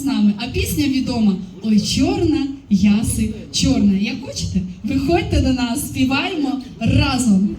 з нами. А пісня відома Ой, чорна, яси, чорна. Як хочете, виходьте до нас, співаємо разом.